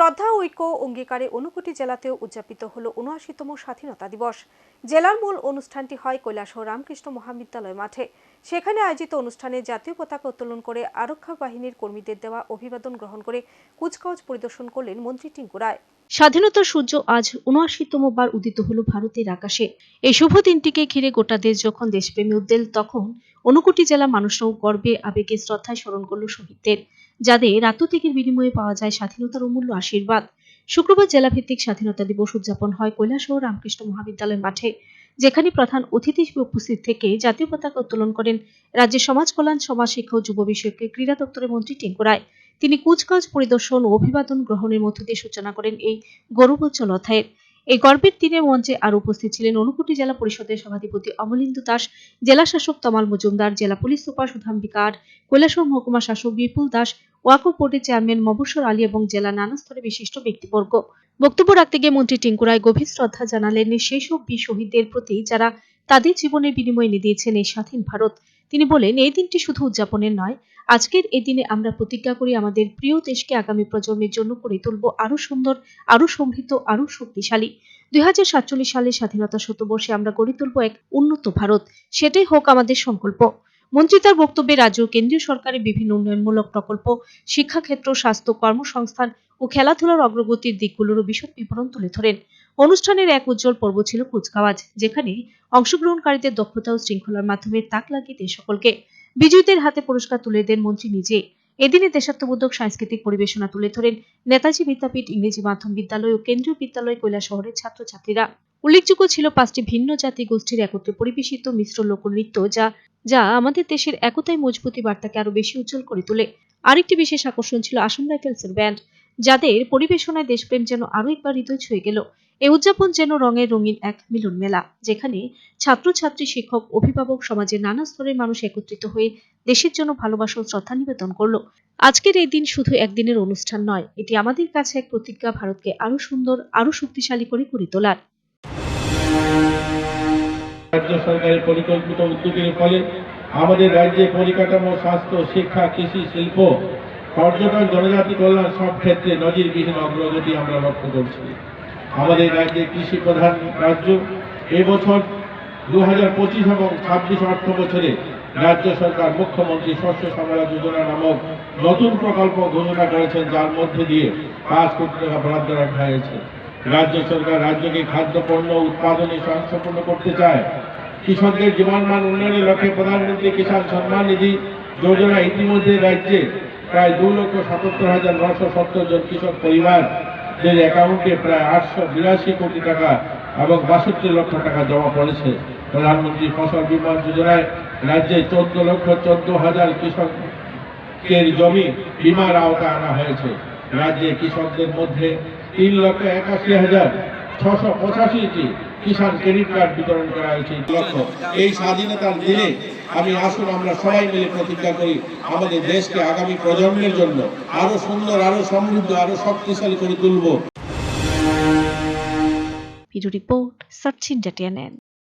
শ্রদ্ধা ঐক্য অঙ্গীকারে অনুকুটি জেলাতেও উদযাপিত হল উনআশিতম স্বাধীনতা দিবস। জেলার মূল অনুষ্ঠানটি হয় কৈলাসহর রামকৃষ্ণ মহাবিদ্যালয় মাঠে। সেখানে আয়োজিত অনুষ্ঠানে জাতীয় পতাকা উত্তোলন করে আরক্ষা বাহিনীর কর্মীদের দেওয়া অভিবাদন গ্রহণ করে কুচকাওয়াজ পরিদর্শন করলেন মন্ত্রী টিঙ্কু রায়। স্বাধীনতার সূর্য আজ উনআশিতম বার উদিত হল ভারতের আকাশে। এই শুভ দিনটিকে ঘিরে গোটা দেশ যখন দেশপ্রেমী উদ্বেল, তখন ঊনকোটি জেলা মানুষরাও গর্বে, আবেগে, শ্রদ্ধায় স্মরণ করল শহীদদের। যাদের আত্মত্যাগের বিনিময়ে পাওয়া যায় স্বাধীনতার অমূল্য আশীর্বাদ। শুক্রবার জেলাভিত্তিক স্বাধীনতা দিবস উদযাপন হয় কৈলাসহ রামকৃষ্ণ মহাবিদ্যালয় মাঠে, যেখানে প্রধান অতিথি হিসেবে উপস্থিত থেকে জাতীয় পতাকা উত্তোলন করেন রাজ্যের সমাজ কল্যাণ, সমাজ শিক্ষা ও যুব বিষয়ক ক্রীড়া দপ্তরের মন্ত্রী টিঙ্কু রায়। তিনি কুচকাওয়াজ, পরিদর্শন ও অভিবাদন গ্রহণের মধ্য দিয়ে সূচনা করেন এই গৌরবোজ্জ্বল অধ্যায়ের। এই গর্বের দিনে মঞ্চে আর উপস্থিত ছিলেন অনুকুটি জেলা পরিষদের সভাধিপতি অমলিন্দু দাস, জেলা শাসক তমাল মজুমদার, জেলা পুলিশ সুপার সুধাম্বিকা আর কৈলাসর মহকুমা শাসক বিপুল দাস ওয়াকফ বোর্ডের চেয়ারম্যান মবসর আলী এবং জেলা নানা স্তরে বিশিষ্ট ব্যক্তিবর্গ। বক্তব্য রাখতে গিয়ে মন্ত্রী টিঙ্কুরায় গভীর শ্রদ্ধা জানালেন। সেই সব বীর শহীদদের প্রতি যারা তাদের জীবনের বিনিময়ে এনে দিয়েছেন এই স্বাধীন ভারত। তিনি বলেন, এই দিনটি শুধু উদযাপনের নয়, আজকের এই দিনে আমরা প্রতিজ্ঞা করি আমাদের প্রিয় দেশকে আগামী প্রজন্মের জন্য করে তুলব আরও সুন্দর আরও সমৃদ্ধ আরও শক্তিশালী। দুই সালের স্বাধীনতা শতবর্ষে আমরা গড়ে তুলব এক উন্নত ভারত। সেটাই হোক আমাদের সংকল্প। মন্ত্রী তার বক্তব্যে রাজ্য কেন্দ্রীয় সরকারের বিভিন্ন উন্নয়নমূলক প্রকল্প, শিক্ষাক্ষেত্র, স্বাস্থ্য কর্মসংস্থান ও খেলাধুলার অগ্রগতির দিকগুলোরও বিশদ বিবরণ তুলে ধরেন। অনুষ্ঠানের এক উজ্জ্বল পর্ব ছিল কুচকাওয়াজ, যেখানে অংশগ্রহণকারীদের দক্ষতা ও শৃঙ্খলার মাধ্যমে তাক লাগিয়ে দেন সকলকে। বিজয়ীদের হাতে পুরস্কার তুলে দেন মন্ত্রী নিজে। এদিনে দেশাত্মবোধক সাংস্কৃতিক পরিবেশনা তুলে ধরেন নেতাজি বিদ্যাপীঠ, ইংরেজি মাধ্যম বিদ্যালয় ও কেন্দ্রীয় বিদ্যালয় কৈলা শহরের ছাত্রছাত্রীরা। উল্লেখযোগ্য ছিল পাঁচটি ভিন্ন জাতি গোষ্ঠীর একত্রে পরিবেশিত মিশ্র লোকনৃত্য, যা যা আমাদের দেশের একতায় মজবুতি বার্তাকে আরও বেশি উজ্জ্বল করে তোলে। আরেকটি বিশেষ আকর্ষণ ছিল আসাম রাইফেলসের ব্যান্ড। যাদের পরিবেশনায় দেশপ্রেম যেন আরও একবার হৃদয় ছুঁয়ে গেল এই উদযাপন যেন রঙের রঙিন এক মিলন মেলা, যেখানে ছাত্রছাত্রী, শিক্ষক, অভিভাবক সমাজের নানা স্তরের মানুষ একত্রিত হয়ে দেশের জন্য ভালোবাসা ও শ্রদ্ধা নিবেদন করল। আজকের এই দিন শুধু একদিনের অনুষ্ঠান নয়, এটি আমাদের কাছে এক প্রতিজ্ঞা ভারতকে আরও সুন্দর, আরও শক্তিশালী করে গড়ে তোলার। রাজ্য সরকারের পরিকল্পিত উদ্যোগের ফলে আমাদের রাজ্যে পরিকাঠামো, স্বাস্থ্য, শিক্ষা, কৃষি, শিল্প পর্যটন, জনজাতি কল্যাণ সব ক্ষেত্রে নজিরবিহীন অগ্রগতি আমরা লক্ষ্য করছি। আমাদের রাজ্যে কৃষি প্রধান রাজ্য, এবছর দু হাজার পঁচিশ এবং ছাব্বিশ অর্থ বছরে রাজ্য সরকার মুখ্যমন্ত্রী শস্য শ্যামলা যোজনা নামক নতুন প্রকল্প ঘোষণা করেছেন, যার মধ্যে দিয়ে পাঁচ কোটি টাকা বরাদ্দ রাখা হয়েছে। রাজ্য সরকার রাজ্যকে খাদ্যপণ্য উৎপাদনে স্বয়ংসম্পূর্ণ করতে চায়। কৃষকদের জীবনমান উন্নয়নের লক্ষ্যে প্রধানমন্ত্রী কিষাণ সম্মান নিধি যোজনা ইতিমধ্যে রাজ্যে প্রায় দু লক্ষ সাতাত্তর হাজার নশো সত্তর জন কৃষক পরিবারদের অ্যাকাউন্টে প্রায় আটশো বিরাশি কোটি টাকা এবং বাষট্টি লক্ষ টাকা জমা পড়েছে। প্রধানমন্ত্রী ফসল বীমা যোজনায় রাজ্যে চোদ্দ লক্ষ চোদ্দ হাজার কৃষকের জমি বীমার আওতা আনা হয়েছে। রাজ্যে কৃষকদের মধ্যে তিন লক্ষ একাশি হাজার ছশো পঁচাশিটি কিষাণ ক্রেডিট কার্ড বিতরণ করা হয়েছে। এই স্বাধীনতার দিনে আমি আসুন, আমরা সবাই মিলে প্রতিজ্ঞা করি আমাদের দেশকে আগামী প্রজন্মের জন্য আরও সুন্দর, আরও সমৃদ্ধ, আরও শক্তিশালী করে তুলব। রিপোর্ট সচিন জাটিয়ানেন